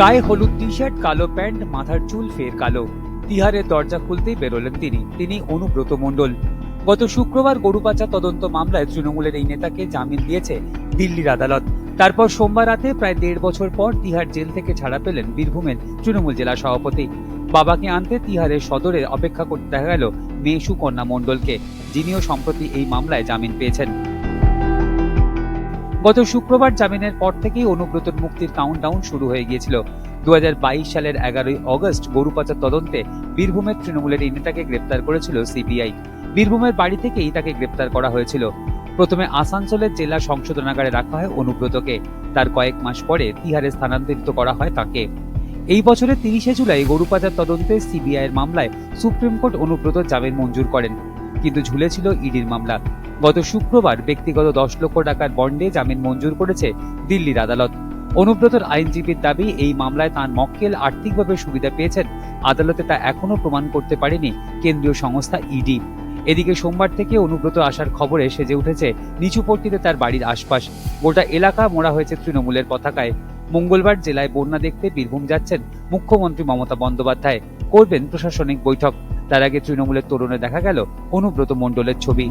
গায়ে হলুদ T shirt কালো প্যান্ট, মাথার চুল ফের কালো। তিহারের দরজা খুলতেই বেরোলেন তিনি। তিনি অনুব্রত মণ্ডল। গত শুক্রবার গরু পাচার তদন্ত মামলায় তৃণমূলের এই নেতাকে জামিন দিয়েছে দিল্লির আদালত। তারপর সোমবার রাতে প্রায় দেড় বছর পর তিহার জেল থেকে ছাড়া পেলেন বীরভূমের তৃণমূল জেলা সভাপতি। বাবাকে আনতে তিহারের সদরে অপেক্ষা করতে দেখা গেল মেয়ে সুকন্যা মণ্ডলকে, যিনিও সম্প্রতি এই মামলায় জামিন পেয়েছেন। গত শুক্রবার জামিনের পর থেকেই অনুব্রতর মুক্তির কাউন্টডাউন শুরু হয়ে গিয়েছিল। দু সালের এগারোই অগস্ট গরু পাচার তদন্তে বীরভূমের তৃণমূলের এই নেতাকে গ্রেপ্তার করেছিল সিবিআই। বীরভূমের বাড়ি থেকেই তাকে গ্রেপ্তার করা হয়েছিল। প্রথমে আসানসোলের জেলা সংশোধনাগারে রাখা হয় অনুব্রতকে। তার কয়েক মাস পরে তিহারে স্থানান্তরিত করা হয় তাকে। এই বছরের তিরিশে জুলাই গরু পাচার তদন্তে সিবিআই এর মামলায় সুপ্রিম কোর্ট অনুব্রত জামিন মঞ্জুর করেন। কিন্তু ঝুলেছিল ইডির মামলা। গত শুক্রবার ব্যক্তিগত দশ লক্ষ টাকার বন্ডে জামিন মঞ্জুর করেছে দিল্লির আদালত। অনুব্রতর আইনজীবীর দাবি, এই মামলায় তার মক্কেল আর্থিকভাবে সুবিধা পেয়েছেন। আদালতে তা এখনও প্রমাণ করতে পারেনি কেন্দ্রীয় সংস্থা ইডি। এদিকে সোমবার থেকে অনুব্রত আসার খবরে সেজে উঠেছে নিচুপট্টিতে তার বাড়ির আশপাশ। গোটা এলাকা মোড়া হয়েছে তৃণমূলের পতাকায়। মঙ্গলবার জেলায় বন্যা দেখতে বীরভূম যাচ্ছেন মুখ্যমন্ত্রী মমতা বন্দ্যোপাধ্যায়। করবেন প্রশাসনিক বৈঠক। তার আগে তৃণমূলের তরুণে দেখা গেল অনুব্রত মণ্ডলের ছবি।